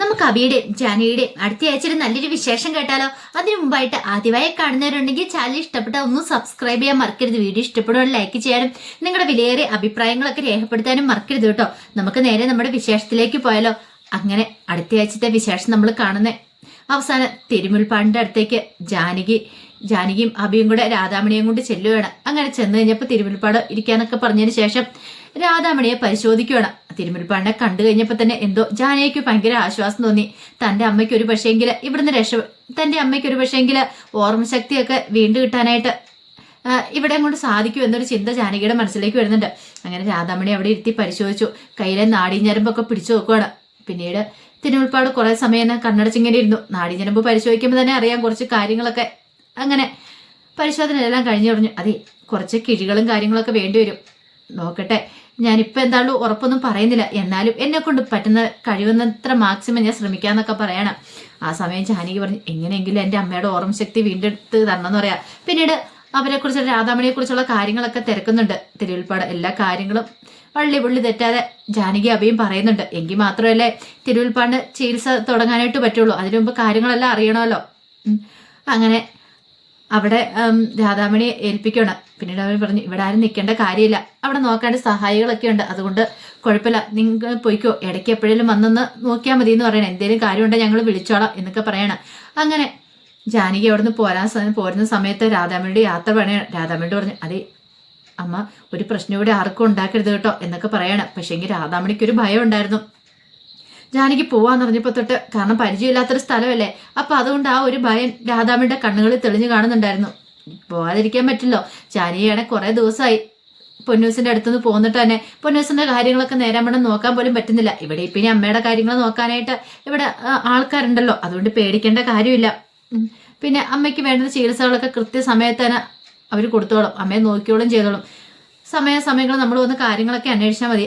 നമുക്ക് അബിയുടെയും ജാനിയുടെയും അടുത്ത ആഴ്ചയിൽ നല്ലൊരു വിശേഷം കേട്ടാലോ? അതിനു മുമ്പായിട്ട് ആദ്യമായി കാണുന്നവരുണ്ടെങ്കിൽ ചാനൽ ഇഷ്ടപ്പെട്ട ഒന്ന് സബ്സ്ക്രൈബ് ചെയ്യാൻ മറക്കരുത്. വീഡിയോ ഇഷ്ടപ്പെടുവാൻ ലൈക്ക് ചെയ്യാനും നിങ്ങളുടെ വിലയേറിയ അഭിപ്രായങ്ങളൊക്കെ രേഖപ്പെടുത്താനും മറക്കരുത് കേട്ടോ. നമുക്ക് നേരെ നമ്മുടെ വിശേഷത്തിലേക്ക് പോയാലോ? അങ്ങനെ അടുത്ത ആഴ്ചത്തെ വിശേഷം നമ്മൾ കാണുന്നേ അവസാനം തിരുമുൽപ്പാടിന്റെ അടുത്തേക്ക് ജാനകി ജാനകിയും അബിയും കൂടെ രാധാമണിയും കൊണ്ട് ചെല്ലുകയാണ് അങ്ങനെ ചെന്ന് കഴിഞ്ഞപ്പോൾ തിരുമുൽപ്പാട് ഇരിക്കാനൊക്കെ പറഞ്ഞതിന് ശേഷം രാധാമണിയെ പരിശോധിക്കുകയാണ് തിരുമുൽപ്പാടിനെ കണ്ടു കഴിഞ്ഞപ്പോൾ തന്നെ എന്തോ ജാനകിക്ക് ഭയങ്കര ആശ്വാസം തോന്നി. തന്റെ അമ്മയ്ക്ക് ഒരു പക്ഷേങ്കിൽ ഇവിടുന്ന് രക്ഷ തന്റെ അമ്മയ്ക്ക് ഒരു പക്ഷേങ്കിൽ ഓർമ്മശക്തിയൊക്കെ വീണ്ടും കിട്ടാനായിട്ട് ഇവിടെ കൊണ്ട് സാധിക്കും എന്നൊരു ചിന്ത ജാനകിയുടെ മനസ്സിലേക്ക് വരുന്നുണ്ട്. അങ്ങനെ രാധാമണി അവിടെ ഇരുത്തി പരിശോധിച്ചു. കയ്യിലെ നാടീഞ്ഞരമ്പൊക്കെ പിടിച്ചു നോക്കുവാണ്. പിന്നീട് തിരുമുൽപ്പാട് കുറെ സമയം കണ്ണടച്ചിങ്ങനെ ഇരുന്നു നാടീഞ്ഞരമ്പ് പരിശോധിക്കുമ്പോൾ തന്നെ അറിയാം കുറച്ച് കാര്യങ്ങളൊക്കെ. അങ്ങനെ പരിശോധന എല്ലാം കഴിഞ്ഞു പറഞ്ഞു അതെ കുറച്ച് കിഴികളും കാര്യങ്ങളൊക്കെ വേണ്ടി വരും. നോക്കട്ടെ ഞാനിപ്പോൾ എന്താണല്ലോ ഉറപ്പൊന്നും പറയുന്നില്ല. എന്നാലും എന്നെ കൊണ്ട് പറ്റുന്ന കഴിയുന്നത്ര മാക്സിമം ഞാൻ ശ്രമിക്കാന്നൊക്കെ പറയണം. ആ സമയം ജാനകി പറഞ്ഞു എങ്ങനെയെങ്കിലും എന്റെ അമ്മയുടെ ഓർമ്മ ശക്തി വീണ്ടെടുത്ത് തരണമെന്ന് പറയാം. പിന്നീട് അവരെക്കുറിച്ച് രാധാമണിയെക്കുറിച്ചുള്ള കാര്യങ്ങളൊക്കെ തിരക്കുന്നുണ്ട്. തിരുവിൽപ്പാട് എല്ലാ കാര്യങ്ങളും വള്ളി പുള്ളി തെറ്റാതെ ജാനകി അഭയും പറയുന്നുണ്ട്. എങ്കിൽ മാത്രമല്ലേ തിരുവിൽപ്പാണ്ട് ചികിത്സ തുടങ്ങാനായിട്ട് പറ്റുള്ളൂ. അതിനു മുമ്പ് കാര്യങ്ങളെല്ലാം അറിയണമല്ലോ. അങ്ങനെ അവിടെ രാധാമണിയെ ഏൽപ്പിക്കണം. പിന്നീട് അവർ പറഞ്ഞു ഇവിടെ ആരും നിൽക്കേണ്ട കാര്യമില്ല. അവിടെ നോക്കാണ്ട് സഹായികളൊക്കെ ഉണ്ട്. അതുകൊണ്ട് കുഴപ്പമില്ല. നിങ്ങൾ പോയിക്കോ. ഇടയ്ക്ക് എപ്പോഴേലും വന്നൊന്ന് നോക്കിയാൽ മതി എന്ന് പറയണം. എന്തെങ്കിലും കാര്യമുണ്ടെങ്കിൽ ഞങ്ങൾ വിളിച്ചോളാം എന്നൊക്കെ പറയണം. അങ്ങനെ ജാനകി അവിടുന്ന് പോരാൻ പോരുന്ന സമയത്ത് രാധാമണിയുടെ യാത്ര പറയണം രാധാമണിയോട് പറഞ്ഞു അതെ അമ്മ ഒരു പ്രശ്നം ഇവിടെ ആർക്കും ഉണ്ടാക്കരുത് കേട്ടോ എന്നൊക്കെ പറയണം. പക്ഷേങ്കിൽ രാധാമണിക്ക് ഒരു ഭയം ഉണ്ടായിരുന്നു. ജാനകി പോവാന്ന് പറഞ്ഞപ്പോൾ തൊട്ട് കാരണം പരിചയമില്ലാത്തൊരു സ്ഥലമല്ലേ? അപ്പൊ അതുകൊണ്ട് ആ ഒരു ഭയം രാധാമണിയുടെ കണ്ണുകളിൽ തെളിഞ്ഞു കാണുന്നുണ്ടായിരുന്നു. പോവാതിരിക്കാൻ പറ്റില്ലോ. ജാനകിയാണെ കുറെ ദിവസമായി പൊന്നൂസിന്റെ അടുത്തുനിന്ന് പോന്നിട്ട് തന്നെ പൊന്നൂസിന്റെ കാര്യങ്ങളൊക്കെ നേരം വേണം നോക്കാൻ പോലും പറ്റുന്നില്ല. ഇവിടെ ഇപ്പം ഇനി അമ്മയുടെ കാര്യങ്ങൾ നോക്കാനായിട്ട് ഇവിടെ ആൾക്കാരുണ്ടല്ലോ. അതുകൊണ്ട് പേടിക്കേണ്ട കാര്യമില്ല. പിന്നെ അമ്മയ്ക്ക് വേണ്ടുന്ന ചികിത്സകളൊക്കെ കൃത്യസമയത്ത് തന്നെ അവർ കൊടുത്തോളും. അമ്മയെ നോക്കിയോളും ചെയ്തോളും. സമയാസമയങ്ങൾ നമ്മൾ വന്ന് കാര്യങ്ങളൊക്കെ അന്വേഷിച്ചാൽ മതി.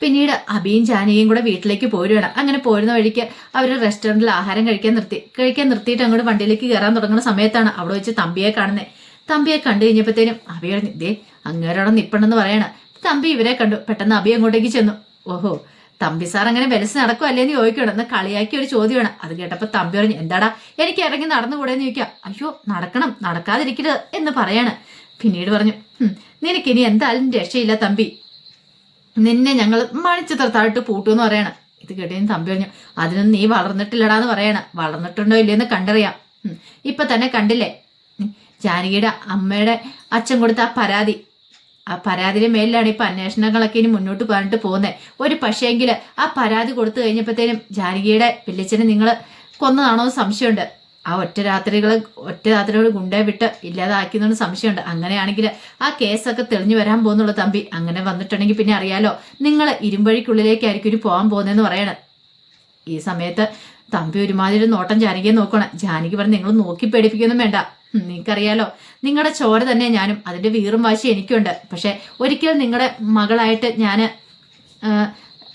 പിന്നീട് അബിയും ജാനകിയും കൂടെ വീട്ടിലേക്ക് പോരുകയാണ് അങ്ങനെ പോരുന്ന വഴിക്ക് അവർ റെസ്റ്റോറന്റിൽ ആഹാരം കഴിക്കാൻ നിർത്തി. കഴിക്കാൻ നിർത്തിയിട്ട് അങ്ങോട്ട് വണ്ടിയിലേക്ക് കയറാൻ തുടങ്ങുന്ന സമയത്താണ് അവിടെ വെച്ച് തമ്പിയെ കാണുന്നത് തമ്പിയെ കണ്ടു കഴിഞ്ഞപ്പോഴത്തേനും അബി പറഞ്ഞു ദേ അങ്ങേരോടെ നിപ്പണെന്ന് പറയണ. തമ്പി ഇവരെ കണ്ടു. പെട്ടെന്ന് അബി അങ്ങോട്ടേക്ക് ചെന്നു. ഓഹോ തമ്പി സാർ അങ്ങനെ വെലസ് നടക്കുമല്ലേന്ന് ചോദിക്കണം എന്ന് കളിയാക്കി ഒരു ചോദ്യമാണ് അത് കേട്ടപ്പോൾ തമ്പി പറഞ്ഞു എന്താടാ എനിക്ക് ഇറങ്ങി നടന്നുകൂടെന്ന് ചോദിക്കാം. അയ്യോ നടക്കണം നടക്കാതിരിക്കരുത് എന്ന് പറയാണ്. പിന്നീട് പറഞ്ഞു നിനക്ക് നിനക്കിനി എന്തായാലും രക്ഷയില്ല തമ്പി. നിന്നെ ഞങ്ങൾ മണിച്ചിത്ര പൂട്ടു പൂട്ടുമെന്ന് പറയണം. ഇത് കേട്ടതിന് തമ്പി പറഞ്ഞു അതിനൊന്നും നീ വളർന്നിട്ടില്ലടാ എന്ന് പറയണ. വളർന്നിട്ടുണ്ടോ ഇല്ലയെന്ന് കണ്ടറിയാം. ഇപ്പൊ തന്നെ കണ്ടില്ലേ. ജാനകിയുടെ അമ്മയുടെ അച്ഛൻ കൊടുത്ത ആ പരാതി. ആ പരാതിയുടെ മേലിലാണ് ഇപ്പൊ അന്വേഷണങ്ങളൊക്കെ ഇനി മുന്നോട്ട് പറഞ്ഞിട്ട് പോകുന്നത് ഒരു പക്ഷേങ്കിൽ ആ പരാതി കൊടുത്തു കഴിഞ്ഞപ്പോഴത്തേനും ജാനകിയുടെ പിള്ളിച്ചനെ നിങ്ങൾ കൊന്നതാണോ സംശയമുണ്ട്. ആ ഒറ്റ രാത്രികൾ ഒറ്റ രാത്രികൾ ഗുണ്ടേ വിട്ട് ഇല്ലാതാക്കിയെന്നു സംശയമുണ്ട്. അങ്ങനെയാണെങ്കിൽ ആ കേസൊക്കെ തെളിഞ്ഞു വരാൻ പോകുന്നുള്ള തമ്പി. അങ്ങനെ വന്നിട്ടുണ്ടെങ്കിൽ പിന്നെ അറിയാലോ നിങ്ങൾ ഇരുമ്പഴിക്കുള്ളിലേക്കായിരിക്കും ഇനി പോകാൻ പോകുന്നതെന്ന് പറയണം. ഈ സമയത്ത് തമ്പി ഒരുമാതിരി നോട്ടം ജാനകിയെ നോക്കണം ജാനകി പറഞ്ഞ് നിങ്ങൾ നോക്കി പേടിപ്പിക്കൊന്നും വേണ്ട. നിങ്ങൾക്കറിയാലോ നിങ്ങളുടെ ചോര തന്നെ ഞാനും അതിന്റെ വീറും വാശി എനിക്കുണ്ട്. പക്ഷെ ഒരിക്കൽ നിങ്ങളുടെ മകളായിട്ട് ഞാൻ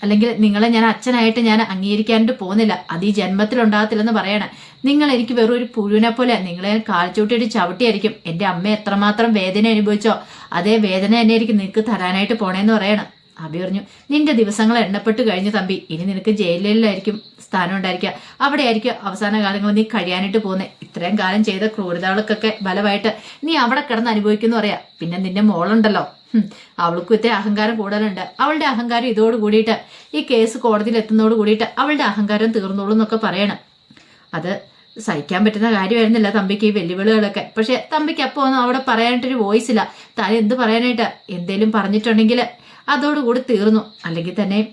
അല്ലെങ്കിൽ നിങ്ങളെ ഞാൻ അച്ഛനായിട്ട് ഞാൻ അംഗീകരിക്കാനായിട്ട് പോകുന്നില്ല. അത് ഈ ജന്മത്തിൽ ഉണ്ടാകത്തില്ലെന്ന് പറയണേ. നിങ്ങൾ എനിക്ക് വെറും ഒരു പുഴുവിനെ പോലെ നിങ്ങളെ കാൽച്ചൂട്ടിയിട്ട് ചവിട്ടിയായിരിക്കും. എന്റെ അമ്മ എത്രമാത്രം വേദന അനുഭവിച്ചോ അതേ വേദന തന്നെ ആയിരിക്കും നിങ്ങൾക്ക് തരാനായിട്ട് പോണേന്ന് പറയണം. അബി പറഞ്ഞു നിന്റെ ദിവസങ്ങൾ എണ്ണപ്പെട്ട് കഴിഞ്ഞു തമ്പി. ഇനി നിനക്ക് ജയിലിലായിരിക്കും സ്ഥാനം ഉണ്ടായിരിക്കുക. അവിടെ ആയിരിക്കും അവസാന കാലങ്ങൾ നീ കഴിയാനായിട്ട് പോകുന്നത് ഇത്രയും കാലം ചെയ്ത ക്രൂരതകൾക്കൊക്കെ ബലമായിട്ട് നീ അവിടെ കിടന്ന് അനുഭവിക്കുന്നു പറയാ പിന്നെ നിന്റെ മോളുണ്ടല്ലോ. അവൾക്കും ഇത്ര അഹങ്കാരം കൂടുതലുണ്ട്. അവളുടെ അഹങ്കാരം ഇതോട് കൂടിയിട്ട് ഈ കേസ് കോടതിയിൽ എത്തുന്നതോട് കൂടിയിട്ട് അവളുടെ അഹങ്കാരം തീർന്നോളൂ എന്നൊക്കെ പറയണം. അത് സഹിക്കാൻ പറ്റുന്ന കാര്യമായിരുന്നില്ല തമ്പിക്ക് ഈ വെല്ലുവിളികളൊക്കെ. പക്ഷെ തമ്പിക്ക് അപ്പോൾ ഒന്നും അവിടെ പറയാനായിട്ടൊരു വോയിസ് ഇല്ല. താൻ എന്ത് പറയാനായിട്ട്? എന്തേലും പറഞ്ഞിട്ടുണ്ടെങ്കിൽ അതോടുകൂടി തീർന്നു. അല്ലെങ്കിൽ തന്നെ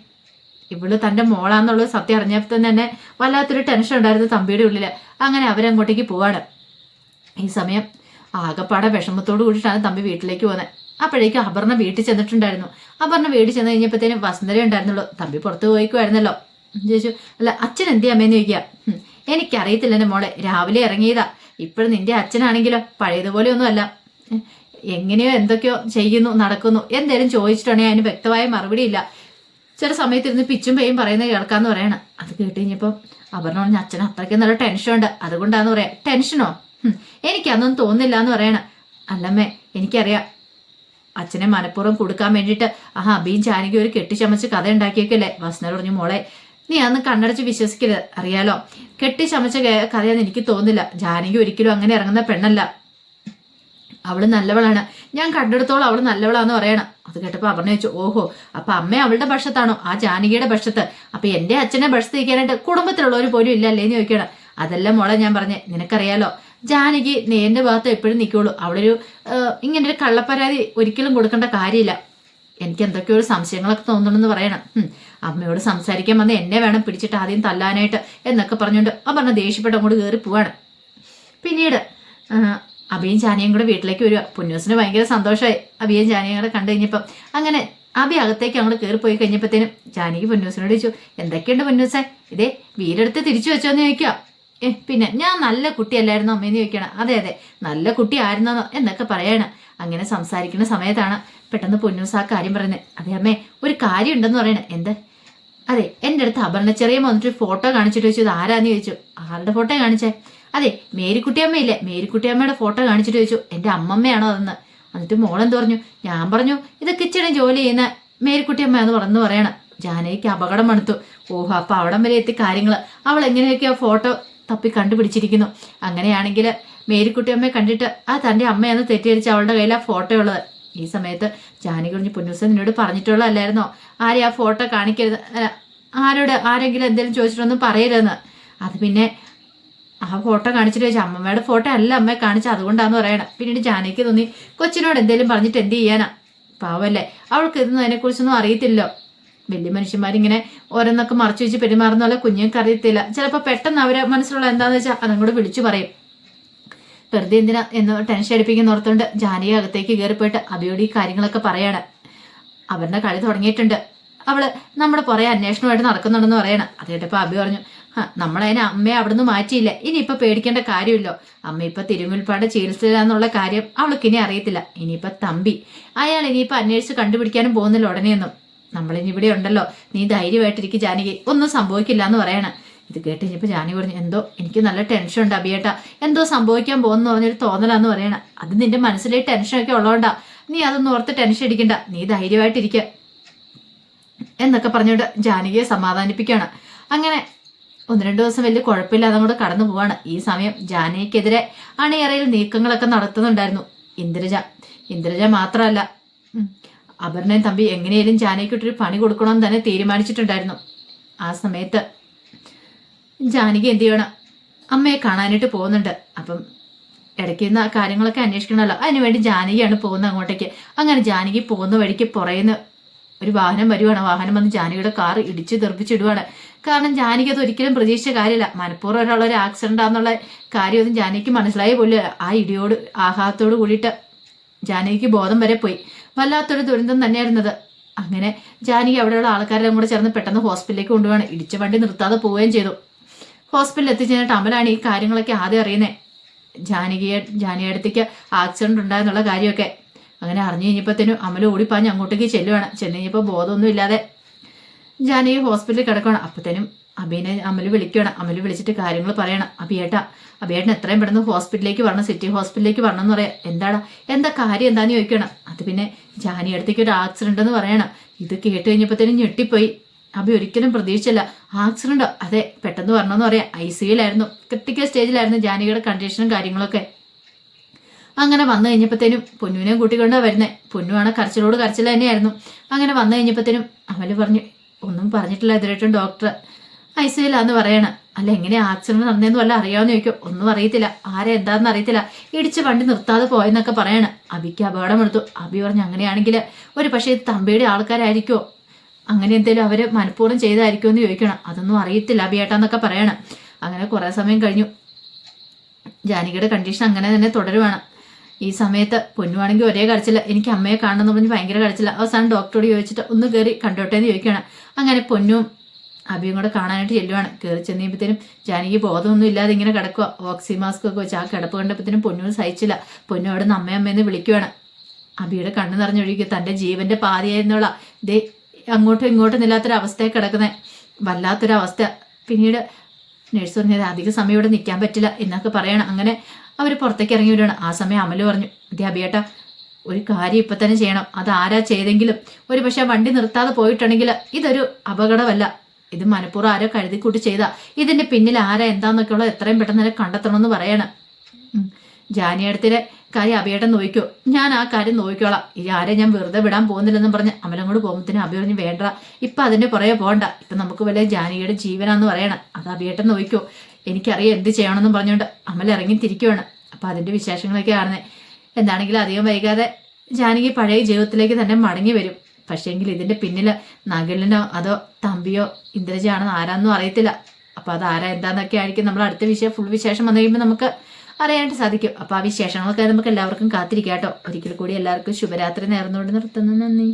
ഇവൾ തന്റെ മോളാന്നുള്ളത് സത്യം അറിഞ്ഞപ്പോൾ തന്നെ വല്ലാത്തൊരു ടെൻഷൻ ഉണ്ടായിരുന്നു തമ്പിയുടെ ഉള്ളിൽ അങ്ങനെ അവരങ്ങോട്ടേക്ക് പോവാണ്. ഈ സമയം ആകപ്പാടെ വിഷമത്തോട് കൂടിയിട്ടാണ് തമ്പി വീട്ടിലേക്ക് പോകുന്നത് അപ്പോഴേക്കും അപർണ വീട്ടിൽ ചെന്നിട്ടുണ്ടായിരുന്നു. അപർണ വീട്ടിൽ ചെന്ന് കഴിഞ്ഞപ്പോഴത്തേനും വസന്തര ഉണ്ടായിരുന്നുള്ളൂ. തമ്പി പുറത്ത് പോയിക്കുമായിരുന്നല്ലോ ചോദിച്ചു അല്ല അച്ഛൻ എന്ത് അമ്മേന്ന് ചോദിക്കുക? "ഹും, എനിക്കറിയത്തില്ല എന്റെ മോളെ. രാവിലെ ഇറങ്ങിയതാ. ഇപ്പോഴും നിന്റെ അച്ഛനാണെങ്കിലോ? പഴയതുപോലെ ഒന്നും അല്ല എ- എങ്ങനെയോ എന്തൊക്കെയോ ചെയ്യുന്നു നടക്കുന്നു. എന്തേലും ചോദിച്ചിട്ടുണ്ടെങ്കിൽ അതിന് വ്യക്തമായ മറുപടി ഇല്ല ചില സമയത്തിരുന്ന് പിച്ചും പേയും പറയുന്നത് കേൾക്കാന്ന് പറയണം. അത് കേട്ട് കഴിഞ്ഞപ്പോൾ അപർണ പറഞ്ഞ അച്ഛൻ അത്രയ്ക്ക് നല്ല ടെൻഷൻ ഉണ്ട്. അതുകൊണ്ടാന്ന് പറയാം ടെൻഷനോ എനിക്കതൊന്നും തോന്നില്ല എന്ന് പറയണം. അല്ലമ്മേ എനിക്കറിയാം. അച്ഛനെ മനഃപൂർവം കൊടുക്കാൻ വേണ്ടിയിട്ട് ആ അബിയും ജാനകി ഒരു കെട്ടിച്ചമച്ച് കഥ ഉണ്ടാക്കിയേക്കല്ലേ? വസന പറഞ്ഞു മോളെ നീ അന്ന് കണ്ണടച്ച് വിശ്വസിക്കരുത്. അറിയാലോ? കെട്ടിച്ചമച്ച കഥയെന്ന് എനിക്ക് തോന്നില്ല ജാനകി ഒരിക്കലും അങ്ങനെ ഇറങ്ങുന്ന പെണ്ണല്ല. അവൾ നല്ലവളാണ്. ഞാൻ കണ്ടെടുത്തോളം അവൾ നല്ലവളാന്ന് പറയണം. അത് കേട്ടപ്പോൾ അപർണ ചോദിച്ചു ഓഹോ അപ്പൊ അമ്മ അവളുടെ പക്ഷത്താണോ? ആ ജാനകിയുടെ പക്ഷത്ത്. അപ്പൊ എന്റെ അച്ഛനെ പക്ഷത്ത് നിൽക്കാനായിട്ട് കുടുംബത്തിലുള്ളവർ പോലും ഇല്ല അല്ലേന്ന് ചോദിക്കണം അതല്ല മോളെ ഞാൻ പറഞ്ഞേ നിനക്കറിയാലോ ജാനകി നേന്റെ ഭാഗത്ത് എപ്പോഴും നിൽക്കുള്ളൂ അവളൊരു ഇങ്ങനെ ഒരു കള്ളപ്പരാതി ഒരിക്കലും കൊടുക്കേണ്ട കാര്യമില്ല. എനിക്ക് എന്തൊക്കെയോ ഒരു സംശയങ്ങളൊക്കെ തോന്നണമെന്ന് പറയണം. അമ്മയോട് സംസാരിക്കാൻ വന്ന് എന്നെ വേണം പിടിച്ചിട്ട് ആദ്യം തല്ലാനായിട്ട് എന്നൊക്കെ പറഞ്ഞുകൊണ്ട് അപർണ ദേഷ്യപ്പെട്ട് അങ്ങോട്ട് കയറി പോവാണ്. പിന്നീട് ആ, അബിയും ചാനിയും കൂടെ വീട്ടിലേക്ക് വരിക. പുന്നൂസിന് ഭയങ്കര സന്തോഷമായി. അബിയും ചാനിയും കൂടെ കണ്ടു കഴിഞ്ഞപ്പം അങ്ങനെ അബി അകത്തേക്ക് അങ്ങോട്ട് കയറി പോയി കഴിഞ്ഞപ്പോഴത്തേനും ജാനകി പുന്നൂസിനോട് ചോദിച്ചു എന്തൊക്കെയുണ്ട് പുന്നൂസേ? ഇതേ വീടെടുത്ത് തിരിച്ചു വെച്ചോന്ന് ചോദിക്കുക. ഏ പിന്നെ ഞാൻ നല്ല കുട്ടിയല്ലായിരുന്നു? അമ്മയെന്ന് ചോദിക്കണം അതെ അതെ നല്ല കുട്ടി ആയിരുന്നോ എന്നൊക്കെ പറയാണ്. അങ്ങനെ സംസാരിക്കുന്ന സമയത്താണ് പെട്ടെന്ന് പുന്നൂസ് ആ കാര്യം പറയുന്നത്. അതെ അമ്മേ ഒരു കാര്യം ഉണ്ടെന്ന് പറയണേ. എന്ത്? അതെ എന്റെ അടുത്ത് അപർണ ചെറിയ വന്നിട്ട് ഫോട്ടോ കാണിച്ചിട്ട് ചോദിച്ചു ഇത് ആരാന്ന്? ചോദിച്ചു. ആരുടെ ഫോട്ടോ കാണിച്ചേ? അതെ മേരിക്കുട്ടിയമ്മയില്ലേ? മേരിക്കുട്ടിയമ്മയുടെ ഫോട്ടോ കാണിച്ചിട്ട് ചോദിച്ചു എന്റെ അമ്മമ്മയാണോ അതെന്ന്? എന്നിട്ട് മോളെന്ത് പറഞ്ഞു? ഞാൻ പറഞ്ഞു ഇത് കിച്ചണിൽ ജോലി ചെയ്യുന്ന മേരിക്കുട്ടിയമ്മ എന്ന് പറഞ്ഞു പറയണം. ജാനകിക്ക് അപകടം മണുത്തു ഓഹോ അപ്പൊ അവിടം വരെ എത്തി കാര്യങ്ങൾ അവൾ എങ്ങനെയൊക്കെ ആ ഫോട്ടോ തപ്പി കണ്ടുപിടിച്ചിരിക്കുന്നു. അങ്ങനെയാണെങ്കിൽ മേരിക്കുട്ടിയമ്മയെ കണ്ടിട്ട് ആ തന്റെ അമ്മയെന്ന് തെറ്റിദ്ധരിച്ച് അവളുടെ കയ്യിൽ ആ ഫോട്ടോ ഉള്ളത് ഈ സമയത്ത് ജാനകി കുഞ്ഞ് പുന്നൂസൻ നിന്നോട് പറഞ്ഞിട്ടുള്ളതല്ലായിരുന്നോ? ആരെ ആ ഫോട്ടോ കാണിക്കരുത്? ആരോട്? ആരെങ്കിലും എന്തെങ്കിലും ചോദിച്ചിട്ടൊന്നും പറയരുതെന്ന്. അത് പിന്നെ ആ ഫോട്ടോ കാണിച്ചിട്ട് ചോദിച്ചു അമ്മമ്മയുടെ ഫോട്ടോ അല്ല അമ്മയെ കാണിച്ച അതുകൊണ്ടാന്ന് പറയണം. പിന്നീട് ജാനകിക്ക് തോന്നി കൊച്ചിനോട് എന്തെങ്കിലും പറഞ്ഞിട്ട് എന്ത് ചെയ്യാനാ? പാവല്ലേ അവൾക്ക് ഇതൊന്നും അതിനെക്കുറിച്ചൊന്നും അറിയത്തില്ലോ. വലിയ മനുഷ്യന്മാരിങ്ങനെ ഓരോന്നൊക്കെ മറച്ചു വെച്ച് പെരുമാറുന്ന പോലെ കുഞ്ഞുങ്ങൾക്ക് അറിയത്തില്ല. ചിലപ്പോൾ പെട്ടെന്ന് അവരെ മനസ്സിലുള്ള എന്താണെന്ന് വെച്ചാൽ അതും കൂടെ വിളിച്ചു പറയും. വെറുതെ എന്തിനാ? എന്ന് ടെൻഷൻ അടിപ്പിക്കുന്ന ഓർത്തുകൊണ്ട് ജാനകി അകത്തേക്ക് കയറിപ്പോയിട്ട് അബിയോട് ഈ കാര്യങ്ങളൊക്കെ പറയാണ്. അവരുടെ കളി തുടങ്ങിയിട്ടുണ്ട്. അവൾ നമ്മുടെ പുറകെ അന്വേഷണമായിട്ട് നടക്കുന്നുണ്ടെന്ന് പറയണം. അത് കേട്ടപ്പോൾ അബി പറഞ്ഞു "ഹ, നമ്മളതിനെ അമ്മയെ അവിടുന്ന് മാറ്റിയില്ല. ഇനിയിപ്പോൾ പേടിക്കേണ്ട കാര്യമില്ലോ. അമ്മ ഇപ്പൊ തിരുമുൽപ്പാട് ചികിത്സയിലാന്നുള്ള കാര്യം അവൾക്ക് ഇനി അറിയത്തില്ല. ഇനിയിപ്പൊ തമ്പി. അയാൾ ഇനിയിപ്പോൾ അന്വേഷിച്ച് കണ്ടുപിടിക്കാനും പോകുന്നില്ല ഉടനെയൊന്നും നമ്മളിനി ഇവിടെ ഉണ്ടല്ലോ. നീ ധൈര്യമായിട്ടിരിക്കും ജാനകി. ഒന്നും സംഭവിക്കില്ല എന്ന് പറയണം. ഇത് കേട്ട് കഴിഞ്ഞപ്പോൾ ജാനകി പറഞ്ഞു എന്തോ? എനിക്ക് നല്ല ടെൻഷൻ ഉണ്ട് അബിയേട്ടാ എന്തോ സംഭവിക്കാൻ പോകുന്നു പറഞ്ഞൊരു തോന്നലാന്ന് പറയണം. അത് നിന്റെ മനസ്സിലെ ടെൻഷനൊക്കെ ഉള്ളതുകൊണ്ടാ നീ അതൊന്നും ഓർത്ത് ടെൻഷൻ അടിക്കണ്ട. നീ ധൈര്യമായിട്ടിരിക്കുക എന്നൊക്കെ പറഞ്ഞുകൊണ്ട് ജാനകിയെ സമാധാനിപ്പിക്കുകയാണ്. അങ്ങനെ ഒന്ന് രണ്ട് ദിവസം വലിയ കുഴപ്പമില്ലാതെ അങ്ങോട്ട് കടന്നു പോവാണ്. ഈ സമയം ജാനകിക്കെതിരെ അണിയറയിൽ നീക്കങ്ങളൊക്കെ നടത്തുന്നുണ്ടായിരുന്നു ഇന്ദ്രജ. ഇന്ദ്രജ മാത്രമല്ല അപർണയും തമ്പി എങ്ങനെയായാലും ജാനകിക്കൊട്ടൊരു പണി കൊടുക്കണമെന്ന് തന്നെ തീരുമാനിച്ചിട്ടുണ്ടായിരുന്നു. ആ സമയത്ത് ജാനകി എന്ത് ചെയ്യണം? അമ്മയെ കാണാനായിട്ട് പോകുന്നുണ്ട്. അപ്പം ഇടയ്ക്ക് നിന്ന് കാര്യങ്ങളൊക്കെ അന്വേഷിക്കണമല്ലോ. അതിനുവേണ്ടി ജാനകിയാണ് പോകുന്നത് അങ്ങോട്ടേക്ക്. അങ്ങനെ ജാനകി പോകുന്ന വഴിക്ക് പുറയുന്ന ഒരു വാഹനം വരുവാണ്. വാഹനം വന്ന് ജാനകിയുടെ കാർ ഇടിച്ച് തെറിപ്പിച്ചിടുവാണ് കാരണം ജാനകി അത് ഒരിക്കലും പ്രതീക്ഷിച്ച കാര്യമില്ല. മനഃപൂർവം ഒരാൾ ഒരു ആക്സിഡന്റ് ആണെന്നുള്ള കാര്യമൊന്നും ജാനകിക്ക് മനസ്സിലായി പോലും ആ ഇടിയോട് ആഘാതത്തോട് കൂടിയിട്ട് ജാനകിക്ക് ബോധം വരെ പോയി. വല്ലാത്തൊരു ദുരന്തം തന്നെയായിരുന്നത്. അങ്ങനെ ജാനകി അവിടെയുള്ള ആൾക്കാരെല്ലാം കൂടെ ചേർന്ന് പെട്ടെന്ന് ഹോസ്പിറ്റലിലേക്ക് കൊണ്ടുപോകണം ഇടിച്ച വണ്ടി നിർത്താതെ പോവുകയും ചെയ്തു. ഹോസ്പിറ്റലിൽ എത്തിച്ചേർന്നിട്ട് അമലാണ് ഈ കാര്യങ്ങളൊക്കെ ആദ്യം അറിയുന്നത് ജാനകിയെ ജാനകിയടുത്തേക്ക് ആക്സിഡന്റ് ഉണ്ടായെന്നുള്ള കാര്യമൊക്കെ. അങ്ങനെ അറിഞ്ഞു കഴിഞ്ഞപ്പോഴത്തേനും അമല ഓടിപ്പാഞ്ഞ് അങ്ങോട്ടേക്ക് ചെല്ലുവാണ്. ചെന്ന് കഴിഞ്ഞപ്പോൾ ബോധമൊന്നും ഇല്ലാതെ ജാനകി ഹോസ്പിറ്റലിൽ കിടക്കണം അപ്പത്തേനും അബീനെ അമൽ വിളിക്കണം അമൽ വിളിച്ചിട്ട് കാര്യങ്ങൾ പറയണം. അബിയേട്ടാ അബിയേട്ടൻ എത്രയും പെട്ടെന്ന് ഹോസ്പിറ്റലിലേക്ക് വരണം സിറ്റി ഹോസ്പിറ്റലിലേക്ക് വരണം എന്ന് പറയാം. എന്താടാ എന്താ കാര്യം എന്താന്ന് ചോദിക്കണം. അത് പിന്നെ ജാനി അടുത്തേക്ക് ഒരു ആക്സിഡന്റ് എന്ന് പറയണം. ഇത് കേട്ട് കഴിഞ്ഞപ്പോഴത്തേനും ഞെട്ടിപ്പോയി. അബി ഒരിക്കലും പ്രതീക്ഷിച്ചില്ല. ആക്സിഡന്റ് അതെ പെട്ടെന്ന് വരണമെന്ന് പറയാം. ഐ സിയിലായിരുന്നു ക്രിട്ടിക്കൽ സ്റ്റേജിലായിരുന്നു ജാനിയുടെ കണ്ടീഷനും കാര്യങ്ങളൊക്കെ. അങ്ങനെ വന്നു കഴിഞ്ഞപ്പോഴത്തേനും പൊന്നുവിനെയും കൂട്ടിക്കൊണ്ടാ വരുന്നത് പൊന്നുവാണ് കരച്ചിലോട് കരച്ചിൽ തന്നെയായിരുന്നു. അങ്ങനെ വന്നു കഴിഞ്ഞപ്പോഴത്തേനും അമൽ പറഞ്ഞു ഒന്നും പറഞ്ഞിട്ടില്ല ഇതിലായിട്ടും ഡോക്ടർ ഐ സിയിലാന്ന് പറയണം. അല്ല എങ്ങനെ ആക്സിഡന്റ് നടന്നതെന്ന് വല്ല അറിയാമെന്ന് ചോദിക്കും. ഒന്നും അറിയത്തില്ല. ആരെ എന്താണെന്ന് അറിയത്തില്ല. ഇടിച്ച് വണ്ടി നിർത്താതെ പോയെന്നൊക്കെ പറയണം. അബിക്ക് അപകടം എടുത്തു. അബി പറഞ്ഞു അങ്ങനെയാണെങ്കിൽ ഒരു പക്ഷേ ഇത് തമ്പിയുടെ ആൾക്കാരായിരിക്കുമോ അങ്ങനെ എന്തെങ്കിലും അവർ മനഃപൂർവം ചെയ്തായിരിക്കുമോ എന്ന് ചോദിക്കണം. അതൊന്നും അറിയത്തില്ല അബിയേട്ടാന്നൊക്കെ പറയണം. അങ്ങനെ കുറേ സമയം കഴിഞ്ഞു. ജാനകിയുടെ കണ്ടീഷൻ അങ്ങനെ തന്നെ തുടരുവാണ്. ഈ സമയത്ത് പൊന്നുവാണെങ്കിൽ ഒരേ കരച്ചില്ല എനിക്ക് അമ്മയെ കാണണമെന്ന് പറഞ്ഞ് ഭയങ്കര കരച്ചില്ല അവസാനം ഡോക്ടറോട് ചോദിച്ചിട്ട് ഒന്ന് കയറി കണ്ടോട്ടെ എന്ന് ചോദിക്കുകയാണ്. അങ്ങനെ പൊന്നും അഭിയും കൂടെ കാണാനായിട്ട് ചെല്ലുവാണ്. കയറി ചെന്നപ്പോഴത്തേനും ജാനകി ബോധമൊന്നും ഇല്ലാതെ ഇങ്ങനെ കിടക്കുക ഓക്സി മാസ്ക് ഒക്കെ വെച്ച് ആ കിടപ്പ് കണ്ടപ്പോഴത്തേനും പൊന്നു സഹിച്ചില്ല. പൊന്നു അവിടെ നിന്ന് അമ്മയമ്മയെന്ന് വിളിക്കുവാണ്. അബിയുടെ കണ്ണ് നിറഞ്ഞൊഴുകി തന്റെ ജീവന്റെ പാതിയായിരുന്നുള്ള ദേ അങ്ങോട്ടും ഇങ്ങോട്ടും നില്ലാത്തൊരവസ്ഥയെ കിടക്കുന്നത് വല്ലാത്തൊരവസ്ഥ. പിന്നീട് നഴ്സ് പറഞ്ഞത് അധിക സമയം ഇവിടെ നിൽക്കാൻ പറ്റില്ല എന്നൊക്കെ പറയണം. അങ്ങനെ അവർ പുറത്തേക്ക് ഇറങ്ങി വരികയാണ് ആ സമയം അമൽ പറഞ്ഞു അധ്യാപികേട്ട ഒരു കാര്യം ഇപ്പം തന്നെ ചെയ്യണം. അത് ആരാ ചെയ്തെങ്കിലും. ഒരു പക്ഷേ വണ്ടി നിർത്താതെ പോയിട്ടുണ്ടെങ്കിൽ ഇതൊരു അപകടമല്ല. ഇത് മനഃപൂർവം ആരോ കഴുതി കൂട്ടി ചെയ്താ. ഇതിന്റെ പിന്നിൽ ആരാ എന്താന്നൊക്കെ ഉള്ളത് എത്രയും പെട്ടെന്ന് തന്നെ കണ്ടെത്തണമെന്ന് പറയണം. ജാനിയടത്തിലെ കാര്യം അഭിയേട്ടൻ നോക്കിക്കോ ഞാൻ ആ കാര്യം നോക്കിക്കോളാം ഈ ആരെ ഞാൻ വെറുതെ വിടാൻ പോകുന്നില്ലെന്നും പറഞ്ഞ് അമലങ്ങോട് പോകുമ്പോഴത്തേനും അഭി പറഞ്ഞു വേണ്ട. ഇപ്പം അതിന്റെ പുറകെ പോകണ്ട. ഇപ്പം നമുക്ക് വല്ല ജാനകിയുടെ ജീവനാന്ന് പറയണം. അത് അഭിയേട്ടൻ നോക്കിക്കോ എനിക്കറിയാം എന്ത് ചെയ്യണമെന്നും പറഞ്ഞുകൊണ്ട് അമൽ ഇറങ്ങി തിരിക്കുവാണ്. അപ്പോൾ അതിന്റെ വിശേഷങ്ങളൊക്കെ ആണെന്ന് എന്താണെങ്കിലും അധികം വൈകാതെ ജാനകി പഴയ ജീവിതത്തിലേക്ക് തന്നെ മടങ്ങി വരും. പക്ഷേങ്കിൽ ഇതിന്റെ പിന്നിൽ നഗലിനോ അതോ തമ്പിയോ ഇന്ദ്രജയാണെന്ന് ആരാന്നും അറിയത്തില്ല. അപ്പോൾ അത് ആരാ എന്താണെന്നൊക്കെ ആയിരിക്കും നമ്മൾ അടുത്ത വിഷയം ഫുൾ വിശേഷം വന്നു കഴിയുമ്പോൾ നമുക്ക് അറിയാനായിട്ട് സാധിക്കും. അപ്പോൾ ആ വിശേഷങ്ങളൊക്കെ നമുക്ക് എല്ലാവർക്കും കാത്തിരിക്കാം കേട്ടോ. ഒരിക്കൽ കൂടി എല്ലാവർക്കും ശുഭരാത്രി നേർന്നുകൊണ്ട് നിർത്തുന്നു. നന്ദി.